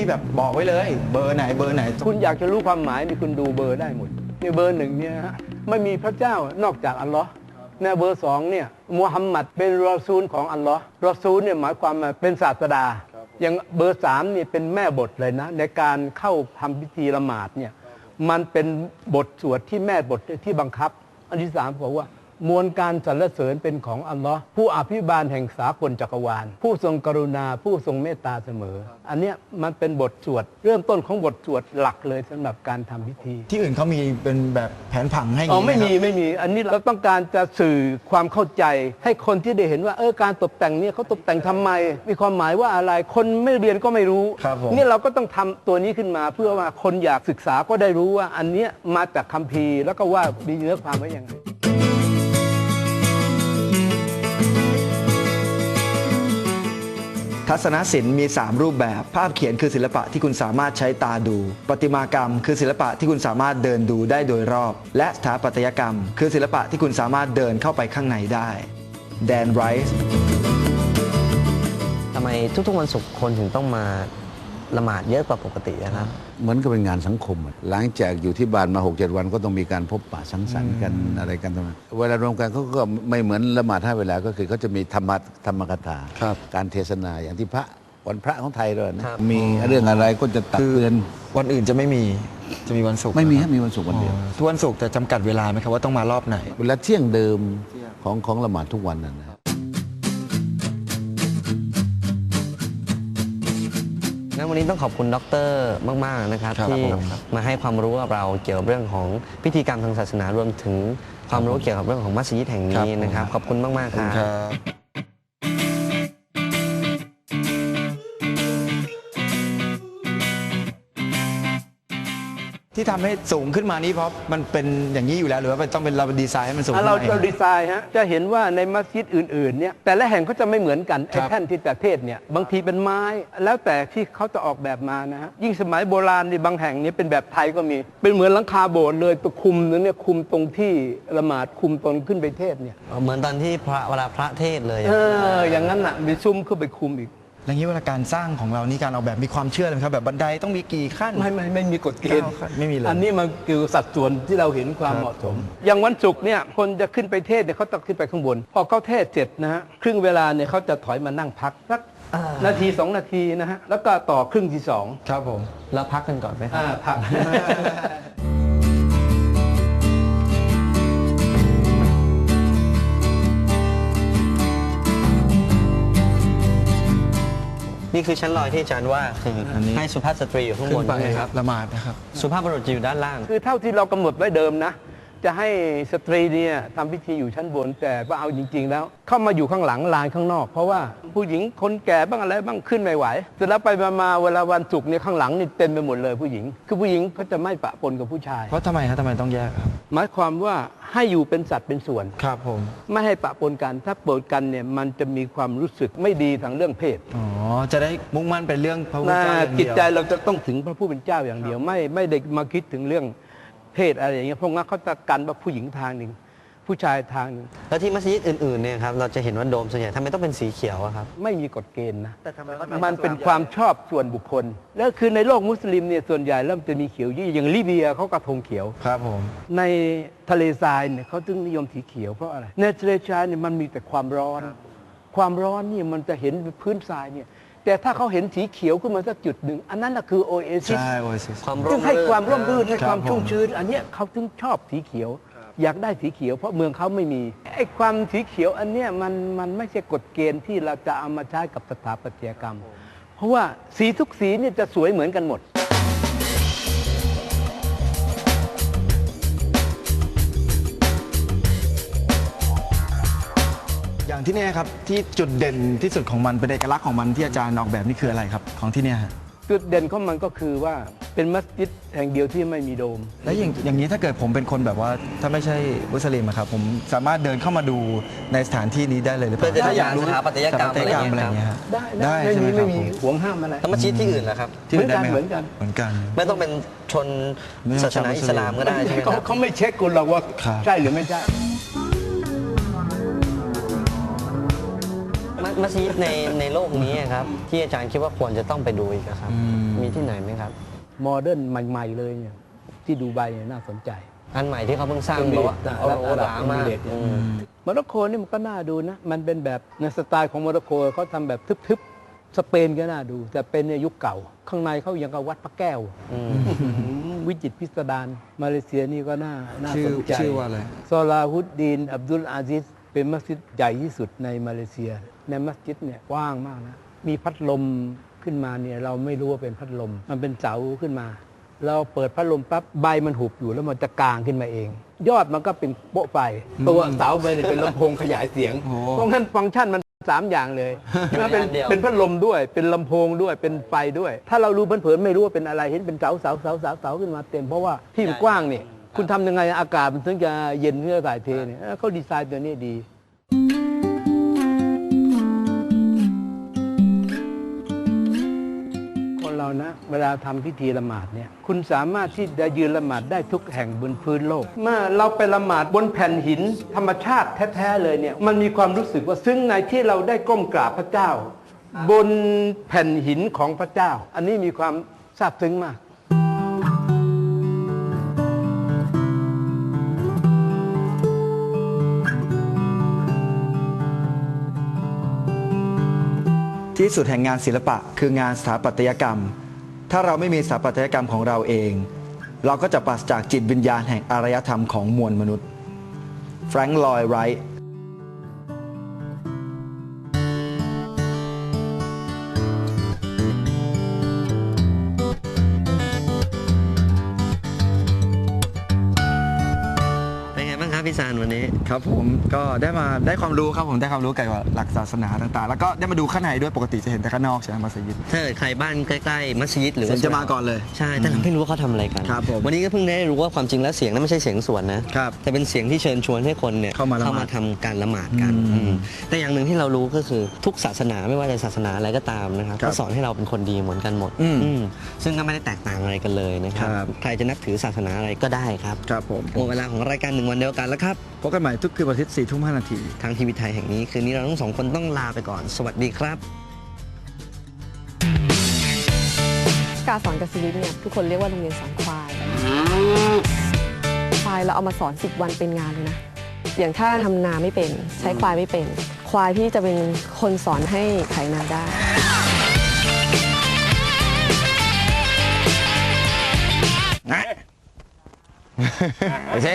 มีแบบบอกไว้เลย เบอร์ไหนเบอร์ไหน คุณอยากจะรู้ความหมายนี่คุณดูเบอร์ได้หมดเนี่ยเบอร์หนึ่งเนี่ยฮะไม่มีพระเจ้านอกจากอัลลอฮ์เนี่ยเบอร์สองเนี่ยมูฮัมหมัดเป็นรอซูลของอัลลอฮ์รอซูลเนี่ยหมายความว่าเป็นศาสดา อย่างเบอร์สามเนี่ยเป็นแม่บทเลยนะ ในการเข้าทำพิธีละหมาดเนี่ยมันเป็นบทสวดที่แม่บทที่บังคับ อันที่สามบอกว่า มวลการสรรเสริญเป็นของอัลลอฮ์ผู้อภิบาลแห่งสากลจักรวาล ผู้ทรงกรุณาผู้ทรงเมตตาเสมอ อันเนี้ยมันเป็นบทสวด เริ่มต้นของบทสวดหลักเลยสำหรับการทำพิธีที่อื่นเขามีเป็นแบบแผนผังให้ย่างอ๋องี้ไม่หมีครับไม่มี อันนี้เราต้องการจะสื่อความเข้าใจ ให้คนที่ได้เห็นว่าเออการตกแต่งเนี่ยเขาตกแต่งทำไม มีความหมายว่าอะไรคนไม่เรียนก็ไม่รู้ ครับผมนี่เราก็ต้องทำตัวนี้ขึ้นมาเพื่อว่าคนอยากศึกษาก็ได้รู้ว่า อันเนี้ยมาจากคัมภีร์แล้วก็ว่ามีเนื้อความไว้ยังไง ทัศนศิลป์มี 3 รูปแบบ ภาพเขียนคือศิลปะที่คุณสามารถใช้ตาดู ประติมากรรม คือศิลปะที่คุณสามารถเดินดูได้โดยรอบ และสถาปัตยกรรม คือศิลปะที่คุณสามารถเดินเข้าไปข้างในได้ แดนไรส์ทำไมทุกๆวันศุกร์คนถึงต้องมา ละหมาดเยอะกว่าปกติอะครับ เหมือนกับเป็นงานสังคมอะหลังจากอยู่ที่บ้านมา6กเวันก็ต้องมีการพบปะสังสรรค์กันอะไรกันตรงนั้นเวลารวมกันเขาก็ไม่เหมือนละหมาดห้าเวลาก็คือเขาจะมีธรรมะธรรมกถาครับการเทศนาอย่างที่พระวันพระของไทยด้วยนะครับอ๋อมีเรื่องอะไรก็จะตักเตือนวันอื่นจะไม่มีจะมีวันศุกร์ไม่มีคครัรับบมีวันศุกร์วันเดียวอ๋อทุกวันศุกร์แต่จำกัดเวลาไหมครับว่าต้องมารอบไหนเวลาเที่ยงเดิมของของละหมาดทุกวันนั่น งั้นวันนี้ต้องขอบคุณดรมาก ๆ นะครับครับที่ผมครับมาให้ความรู้กับเราเกี่ยวกับเรื่องของพิธีกรรมทางศาสนารวมถึงความรู้เกี่ยวกับเรื่องของมัสยิดแห่งนี้นะครับ ขอบคุณมาก ๆ ครับ ที่ทำให้สูงขึ้นมานี่เพราะมันเป็นอย่างนี้อยู่แล้วหรือว่ามันต้องเป็นเราดีไซน์ให้มันสูงอะขึ้นเรามาเอเรางดีไซน์ฮะจะเห็นว่าในมัสยิดอื่นๆเนี่ยแต่ละแห่งเขาจะไม่เหมือนกันไอ้ครับแท่นที่แต่เทศเนี่ยบางทีเป็นไม้ แล้วแต่ที่เขาจะออกแบบมานะฮะยิ่งสมัยโบราณนี่บางแห่งเนี่ยเป็นแบบไทยก็มี เป็นเหมือนหลังคาโบสถ์เลยตัวคุมเนี่ยคุมตรงที่ละหมาดคุมตอนขึ้นไปเทศเนี่ยเหมือนตอนที่พระเวลาพระเทศเลยเอออย่างนั้นอะมีซุ้มขึ้นไปคุมอีก อย่างนี้เวลาการสร้างของเรานี่การออกแบบมีความเชื่อเลยไหมครับแบบบันไดต้องมีกี่ขั้น ไม่ไม่ไม่มีกฎเกณฑ์เก้าขั้นไม่มีเลยอันนี้มันคือสัดส่วนที่เราเห็นความครับเหมาะสมผมอย่างวันศุกร์เนี่ยคนจะขึ้นไปเทศเนี่ยเขาต้องขึ้นไปข้างบน พอเขาเทศเสร็จนะฮะครึ่งเวลาเนี่ยเขาจะถอยมานั่งพักสักนาทีสองนาทีนะฮะแล้วก็ต่อครึ่งที่สองครับผมแล้วพักกันก่อนไหมครับอ่าพัก นี่คือชั้นลอยที่อาจารย์ว่าคืออนนี้ ให้สุภาพสตรีอยู่ข้างขึ้บนนไปใช่ไหมคครัรับบละหมาดนะครับ สุภาพบุรุษจะอยู่ด้านล่าง คือเท่าที่เรากำหนดไว้เดิมนะ จะให้สตรีเนี่ยทำพิธีอยู่ชั้นบน แต่ว่าเอาจริง ๆ แล้ว เข้ามาอยู่ข้างหลังลานข้างนอก เพราะว่าผู้หญิงคนแก่บ้างอะไรบ้างขึ้นไม่ไหวเสร็จแล้วไปมาๆเวลาวันศุกร์เนี่ยข้างหลังนี่เต็มไปหมดเลยผู้หญิง คือผู้หญิงเขาจะไม่ปะปนกับผู้ชาย เพราะทำไมครับทำไมต้องแยกครับ หมายความว่าให้อยู่เป็นสัตว์เป็นส่วน ครับผม ไม่ให้ปะปนกันถ้าปนกันเนี่ยมันจะมีความรู้สึกไม่ดีทางเรื่องเพศอ๋อ จะได้มุ่งมั่นเป็นเรื่องพระพุทธนะเจ้าอย่างจิเดีตยวใจเราจะต้องถึงพระผู้เป็นเจ้าอย่างเดียว ไม่ไม่ได้มาคิดถึงเรื่องเพ ศอะไรอย่างเงี้ยเพราะงั้นเขาจะกันว่าผู้หญิงทางหนึ่งผู้ชายทางหนึ่งแล้วที่มัสยิดอื่นๆเนี่ยครับเราจะเห็นว่าโดมส่วนใหญ่ทำไมต้องเป็นสีเขียวอะครับ ไม่มีกฎเกณฑ์นะมันเป็นความชอบส่วนบุคคล แล้วคือในโลกมุสลิมเนี่ยส่วนใหญ่เริ่มจะมีเขียวยี่อย่างลิเบียเขากระทงเขียว ครับผม ในทะเลทรายเนี่ยเขาถึงนิยมสีเขียวเพราะอะไรในทะเลทรายเนี่ยมันมีแต่ความร้อน ความร้อนนี่มันจะเห็นพื้นทรายเนี่ย แต่ถ้าเขาเห็นสีเขียวขึ้นมาสักจุดหนึ่ง อันนั้นน่ะคือโอเอซิสใช่โอซิส ความร่ซึ่มงให้รื่น ความร่มรื่นให้ครับความชุ่มผม ชื้น อันเนี้ยเขาถึงชอบสีเขียว อยากได้สีเขียว เพราะเมืองเขาไม่มีไอ้ความสีเขียวอันเนี้ยมันมันไม่ใช่กฎเกณฑ์ที่เราจะเอามาใช้กับสถาปัตยกรรม เพราะว่าสีทุกสีเนี่ยจะสวยเหมือนกันหมด ที่เนี่ยครับที่จุดเด่นที่สุดของมันเป็นเอกลักษณ์ของมันที่อาจารย์ออกแบบนี่คืออะไรครับ ของที่เนี่ยฮะจุดเด่นของมันก็คือว่าเป็นมัสยิดแห่งเดียวที่ไม่มีโดม แล้วอย่างอย่างนี้ถ้าเกิดผมเป็นคนแบบว่าถ้าไม่ใช่มุสลิมอะครับผมสามารถเดินเข้ามาดูในสถานที่นี้ได้เลยหรือเปเพื่อล่าจะได้อยากรู้สถาปัตยกรรมสถาปัตยกรรมอะไรอย่างเงี้ยฮะได้ได้ไม่ใช่ไหมมีครัไม่บมีผมห่วงห้ามอะไรแล้วมัสยิดที่อื่นล่ะครับ ที่อื่นได้ไหมเหมือนกันเหมือนกัน ไม่ต้องเป็นชนไม่ต้องศาสนาชาวมุสลิมอิสลามก็ได้ใช่ไหมคเขารับเขาไม่เช็คคุณหรอกว่าครับใช่หรือไม่ใช่ มัมัสยิดในในโลกนี้ครับ ที่อาจารย์คิดว่าควรจะต้องไปดูอีกอะครับอืมมีที่ไหนไหมครับโมเดิร์นใหม่ ๆ เลยเนี่ยที่ดูไบเนี่ยน่าสนใจ อันใหม่ที่เขาเพิ่งสร้างเอมิบอกเรตว่าส์เอารัฐโออาหรับลามากเอมิเรตส์อืมโมร็อกโกนี่มันก็น่าดูนะ มันเป็นแบบในสไตล์ของโมร็อกโกเขาทำแบบทึบๆ สเปนก็น่าดู แต่เป็นในยุคเก่า ข้างในเขายังกับวัดพระแก้วอืมวิจิตรพิสดารมาเลเซียนี่ก็น่าน่าชื่สอนใจชื่อว่าอะไรซอลาฮุดดีนอับดุลอาซิส เป็นมัสยิดใหญ่ที่สุดในมาเลเซีย ในมัสยิดเนี่ยกว้างมากนะ มีพัดลมขึ้นมาเนี่ยเราไม่รู้ว่าเป็นพัดลม มันเป็นเสาขึ้นมา เราเปิดพัดลมปั๊บใบมันหุบอยู่แล้วมันจะกางขึ้นมาเอง ยอดมันก็เป็นโป๊ะไฟตัวเสาไปเนี่ยเป็นลำโพงขยายเสียงโอ้โหเพราะงั้นฟังก์ชันมันสามอย่างเลยอยู่ในเป็นอันเดียวเป็นพัดลมด้วย เป็นลำโพงด้วย เป็นไฟด้วย ถ้าเรารู้เผินๆไม่รู้ว่าเป็นอะไร เห็นเป็นเสาเสาเสาเสาเสาขึ้นมาเต็ม เพราะว่าที่มันกว้างเนี่ย คุณทำยังไงอากาศมันถึงจะเย็นเพื่อถ่ายเทเนี่ยเออเขาดีไซน์ตัวนี้ดี คนเรานะ เวลาทำพิธีละหมาดเนี่ย คุณสามารถที่จะยืนละหมาดได้ทุกแห่งบนพื้นโลก เมื่อเราไปละหมาดบนแผ่นหิน ธรรมชาติแท้ๆเลยเนี่ย มันมีความรู้สึกว่าซึ่งในที่เราได้ก้มกราบพระเจ้า บนแผ่นหินของพระเจ้า อันนี้มีความซาบซึ้งมาก ที่สุดแห่งงานศิลปะคืองานสถาปัตยกรรม ถ้าเราไม่มีสถาปัตยกรรมของเราเอง เราก็จะปราศจากจิตวิญญาณแห่งอารยธรรมของมวลมนุษย์แฟรงค์ลอยไรท์ ครับพี่ซานวันนี้ ครับผมก็ได้มาได้ความรู้ครับผมได้ความรู้เกี่ยวกับหลักศาสนาต่างๆ แล้วก็ได้มาดูข้างในด้วยปกติจะเห็นแต่ข้างนอกใช่ไหมมัสยิดถ้าเกิดใครบ้านใกล้ๆมัสยิดหรือว่าเสียงจะมาก่อนเลย ใช่แต่เราไม่รู้ว่าเขาทำอะไรกันครับผมวันนี้ก็เพิ่งได้รู้ว่าความจริงแล้วเสียงนั้นไม่ใช่เสียงสวดนะครับแต่เป็นเสียงที่เชิญชวนให้คนเนี่ยเข้ามาละหมาดทำการละหมาดกันอืมอืมแต่อย่างหนึ่งที่เรารู้ก็คือทุกศาสนาไม่ว่าจะศาสนาอะไรก็ตามนะครับครับก็สอนให้เราเป็นคนดีเหมือนกันหมดอืมอืมซึ่งก็ไม่ได้แตกต่างอะไรกันเลยนะครับครับใครจะนับถือศาสนาอะไรก็ได้ครับครับผมหมดเวลาของรายการหนึ่งวันเดียวกันแล้วครับ พบกันใหม่ทุกคืนวันอาทิตย์สี่ทุ่มห้านาที ทางทีวีไทยแห่งนี้ คืนนี้เราทั้งสองคนต้องลาไปก่อน สวัสดีครับ การสอนกับสลิปเนี่ยทุกคนเรียกว่าโรงเรียนสอนควาย ควายเราเอามาสอน 10 วันเป็นงานเลยนะ อย่างถ้าทำนาไม่เป็น ใช้ควายไม่เป็น ควายพี่จะเป็นคนสอนให้ไถนาได้ไปสิ